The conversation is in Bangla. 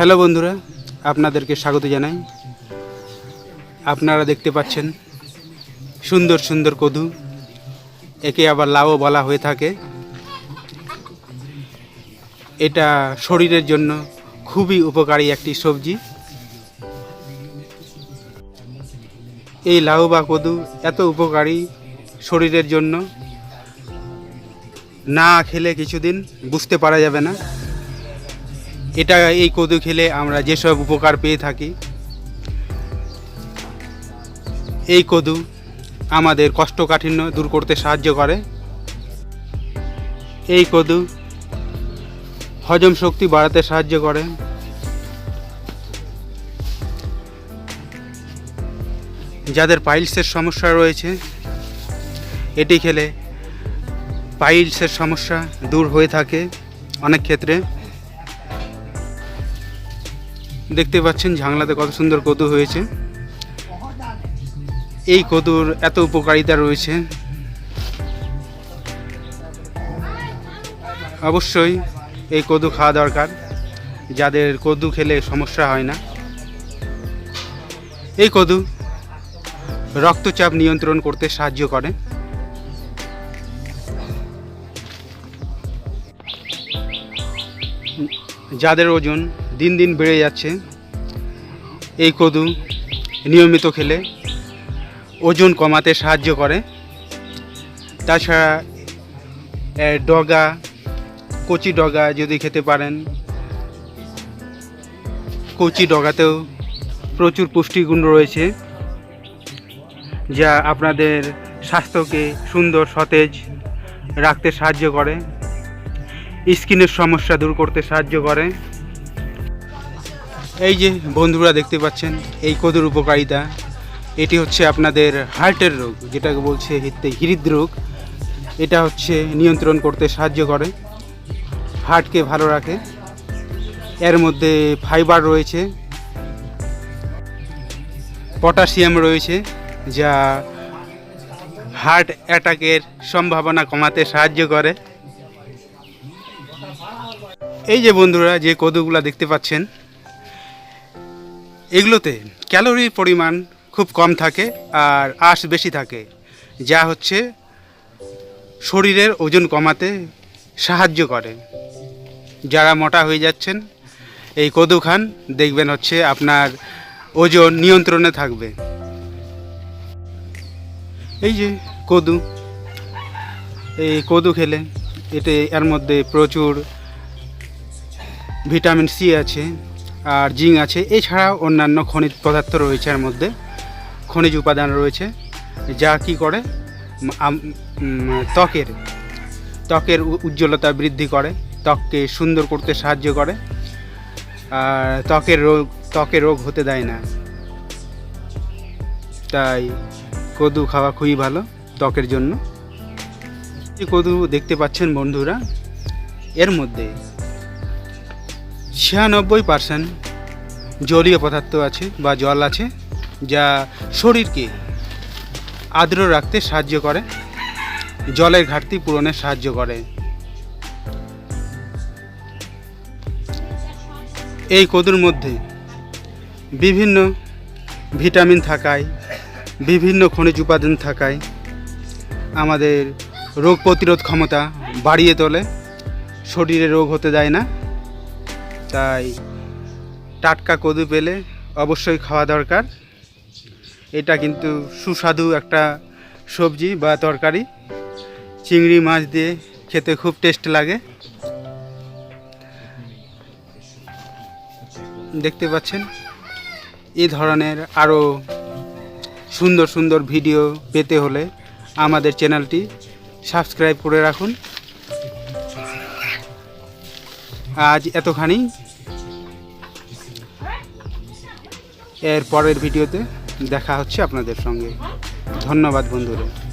হ্যালো বন্ধুরা, আপনাদেরকে স্বাগত জানাই। আপনারা দেখতে পাচ্ছেন সুন্দর সুন্দর কদু, একে আবার লাউও বলা হয়ে থাকে। এটা শরীরের জন্য খুবই উপকারী একটি সবজি। এই লাউ বা কদু এত উপকারী শরীরের জন্য, না খেলে কিছুদিন বুঝতে পারা যাবে না। এটা এই কদু খেলে আমরা যেসব উপকার পেয়ে থাকি, এই কদু আমাদের কষ্টকাঠিন্য দূর করতে সাহায্য করে। এই কদু হজম শক্তি বাড়াতে সাহায্য করে। যাদের পাইলসের সমস্যা রয়েছে, এটি খেলে পাইলসের সমস্যা দূর হয়ে থাকে অনেক ক্ষেত্রে। দেখতে পাচ্ছেন ঝাংলাতে কত সুন্দর কদু হয়েছে। এই কদুর এত উপকারিতা রয়েছে। অবশ্যই এই কদু খাওয়া দরকার। যাদের কদু খেলে সমস্যা হয় না। এই কদু রক্তচাপ নিয়ন্ত্রণ করতে সাহায্য করে। যাদের ওজন দিন দিন বেড়ে যাচ্ছে। এই কদু নিয়মিত খেলে ওজন কমাতে সাহায্য করে। তাছাড়া ডগা, কচি ডগা যদি খেতে পারেন, কচি ডগাতেও প্রচুর পুষ্টিগুণ রয়েছে, যা আপনাদের স্বাস্থ্যকে সুন্দর, সতেজ রাখতে সাহায্য করে, স্কিনের সমস্যা দূর করতে সাহায্য করে। এই যে বন্ধুরা দেখতে পাচ্ছেন, এই কদুর উপকারিতা, এটি হচ্ছে আপনাদের হার্টের রোগ, যেটাকে বলছে হৃদ- হৃদরোগ এটা হচ্ছে নিয়ন্ত্রণ করতে সাহায্য করে, হার্টকে ভালো রাখে। এর মধ্যে ফাইবার রয়েছে, পটাশিয়াম রয়েছে, যা হার্ট অ্যাটাকের সম্ভাবনা কমাতে সাহায্য করে। এই যে বন্ধুরা, যে কদুগুলা দেখতে পাচ্ছেন এগুলোতে ক্যালোরির পরিমাণ খুব কম থাকে আর আঁশ বেশি থাকে, যা হচ্ছে শরীরের ওজন কমাতে সাহায্য করে। যারা মোটা হয়ে যাচ্ছেন, এই কদু খান দেখবেন হচ্ছে আপনার ওজন নিয়ন্ত্রণে থাকবে। এই যে কদু এই কদু খেলে এতে এর মধ্যে প্রচুর ভিটামিন সি আছে। আর জিঙ্ক আছে। এছাড়াও অন্যান্য খনিজ পদার্থ রয়েছে এর মধ্যে। খনিজ উপাদান রয়েছে। যা কি করে? ত্বকের ত্বকের উজ্জ্বলতা বৃদ্ধি করে, ত্বককে সুন্দর করতে সাহায্য করে। আর ত্বকের রোগ, ত্বকে রোগ হতে দেয় না। তাই কদু খাওয়া খুবই ভালো ত্বকের জন্য। কদু দেখতে পাচ্ছেন বন্ধুরা। এর মধ্যে ছিয়ানব্বই পার্সেন্ট জলীয় পদার্থ আছে বা জল আছে, যা শরীরকে আর্দ্র রাখতে সাহায্য করে, জলের ঘাটতি পূরণে সাহায্য করে। এই কদুর মধ্যে বিভিন্ন ভিটামিন থাকায়, বিভিন্ন খনিজ উপাদান থাকায় আমাদের রোগ প্রতিরোধ ক্ষমতা বাড়িয়ে তোলে। শরীরে রোগ হতে দেয় না। তাই টাটকা কদু পেলে অবশ্যই খাওয়া দরকার। এটা কিন্তু সুস্বাদু একটা সবজি বা তরকারি। চিংড়ি মাছ দিয়ে খেতে খুব টেস্ট লাগে। দেখতে পাচ্ছেন? এই ধরনের আরও সুন্দর সুন্দর ভিডিও পেতে হলে আমাদের চ্যানেলটি সাবস্ক্রাইব করে রাখুন। আজ এতখানি। এর পরের ভিডিওতে দেখা হচ্ছে আপনাদের সঙ্গে। ধন্যবাদ বন্ধুরা।